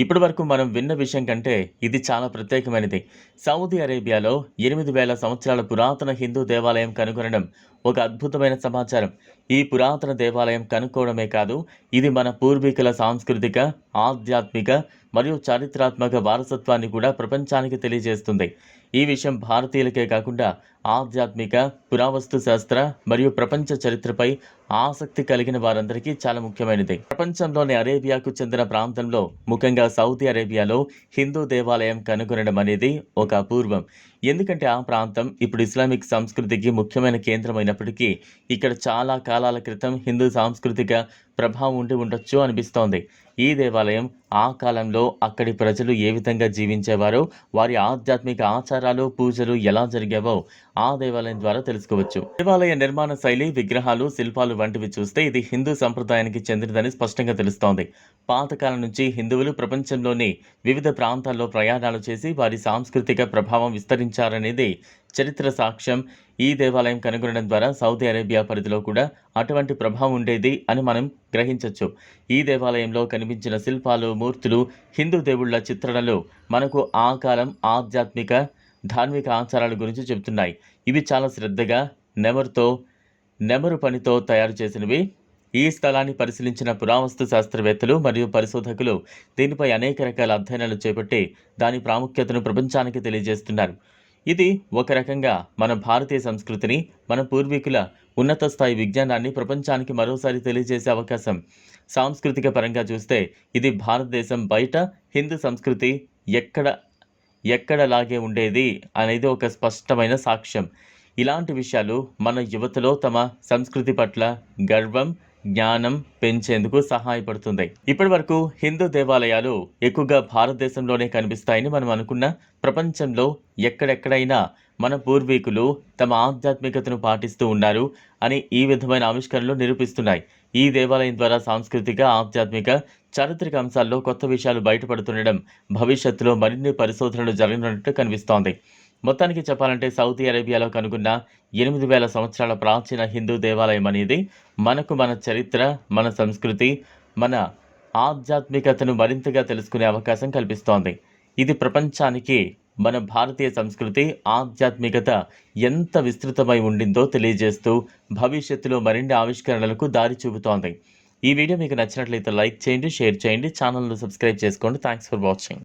ఇప్పటి వరకు మనం విన్న విషయం కంటే ఇది చాలా ప్రత్యేకమైనది. సౌదీ అరేబియాలో ఎనిమిది వేల సంవత్సరాల పురాతన హిందూ దేవాలయం కనుగొనడం ఒక అద్భుతమైన సమాచారం. ఈ పురాతన దేవాలయం కనుక్కోవడమే కాదు ఇది మన పూర్వీకుల సాంస్కృతిక ఆధ్యాత్మిక మరియు చారిత్రాత్మక వారసత్వాన్ని కూడా ప్రపంచానికి తెలియజేస్తుంది. ఈ విషయం భారతీయులకే కాకుండా ఆధ్యాత్మిక పురావస్తు శాస్త్ర మరియు ప్రపంచ చరిత్రపై ఆసక్తి కలిగిన వారందరికీ చాలా ముఖ్యమైనది. ప్రపంచంలోని అరేబియాకు చెందిన ప్రాంతంలో ముఖ్యంగా సౌదీ అరేబియాలో హిందూ దేవాలయం కనుగొనడం అనేది ఒక అపూర్వం. ఎందుకంటే ఆ ప్రాంతం ఇప్పుడు ఇస్లామిక్ సంస్కృతికి ముఖ్యమైన కేంద్రమైనప్పటికీ ఇక్కడ చాలా కాలాల క్రితం హిందూ సాంస్కృతిక ప్రభావం ఉండి ఉండొచ్చు అనిపిస్తోంది. ఈ దేవాలయం ఆ కాలంలో అక్కడి ప్రజలు ఏ విధంగా జీవించేవారో వారి ఆధ్యాత్మిక ఆచారాలు పూజలు ఎలా జరిగేవో ఆ దేవాలయం ద్వారా తెలుసుకోవచ్చు. దేవాలయ నిర్మాణ శైలి విగ్రహాలు శిల్పాలు వంటివి చూస్తే ఇది హిందూ సంప్రదాయానికి చెందినదని స్పష్టంగా తెలుస్తోంది. పాతకాలం నుంచి హిందువులు ప్రపంచంలోని వివిధ ప్రాంతాల్లో ప్రయాణాలు చేసి వారి సాంస్కృతిక ప్రభావం నిర్మించారనేది చరిత్ర సాక్ష్యం. ఈ దేవాలయం కనుగొనడం ద్వారా సౌదీ అరేబియా పరిధిలో కూడా అటువంటి ప్రభావం ఉండేది అని మనం గ్రహించవచ్చు ఈ దేవాలయంలో కనిపించిన శిల్పాలు మూర్తులు హిందూ దేవుళ్ళ చిత్రణలు మనకు ఆ కాలం ఆధ్యాత్మిక ధార్మిక ఆచారాల గురించి చెబుతున్నాయి. ఇవి చాలా శ్రద్ధగా నెమరుతో నెమరు పనితో తయారు చేసినవి. ఈ స్థలాన్ని పరిశీలించిన పురావస్తు శాస్త్రవేత్తలు మరియు పరిశోధకులు దీనిపై అనేక రకాల అధ్యయనాలు చేపట్టి దాని ప్రాముఖ్యతను ప్రపంచానికి తెలియజేస్తున్నారు. ఇది ఒక రకంగా మన భారతీయ సంస్కృతిని మన పూర్వీకుల ఉన్నత స్థాయి విజ్ఞానాన్ని ప్రపంచానికి మరోసారి తెలియజేసే అవకాశం. సాంస్కృతిక పరంగా చూస్తే ఇది భారతదేశం బయట హిందూ సంస్కృతి ఎక్కడ ఎక్కడలాగే ఉండేది అనేది ఒక స్పష్టమైన సాక్ష్యం. ఇలాంటి విషయాలు మన యువతలో తమ సంస్కృతి పట్ల గర్వం జ్ఞానం పెంచేందుకు సహాయపడుతుంది. ఇప్పటి వరకు హిందూ దేవాలయాలు ఎక్కువగా భారతదేశంలోనే కనిపిస్తాయని మనం అనుకున్న ప్రపంచంలో ఎక్కడెక్కడైనా మన పూర్వీకులు తమ ఆధ్యాత్మికతను పాటిస్తూ ఉన్నారు అని ఈ విధమైన ఆవిష్కరణలు నిరూపిస్తున్నాయి. ఈ దేవాలయం ద్వారా సాంస్కృతిక ఆధ్యాత్మిక చారిత్రక అంశాల్లో కొత్త విషయాలు బయటపడుతుండడం భవిష్యత్తులో మరిన్ని పరిశోధనలు జరగనున్నట్టు కనిపిస్తోంది. మొత్తానికి చెప్పాలంటే సౌదీ అరేబియాలో కనుగొన్న ఎనిమిది వేల సంవత్సరాల ప్రాచీన హిందూ దేవాలయం అనేది మనకు మన చరిత్ర మన సంస్కృతి మన ఆధ్యాత్మికతను మరింతగా తెలుసుకునే అవకాశం కల్పిస్తోంది. ఇది ప్రపంచానికి మన భారతీయ సంస్కృతి ఆధ్యాత్మికత ఎంత విస్తృతమై ఉండిందో తెలియజేస్తూ భవిష్యత్తులో మరిన్ని ఆవిష్కరణలకు దారి చూపుతోంది. ఈ వీడియో మీకు నచ్చినట్లయితే లైక్ చేయండి షేర్ చేయండి ఛానల్ను సబ్స్క్రైబ్ చేసుకోండి. Thanks for watching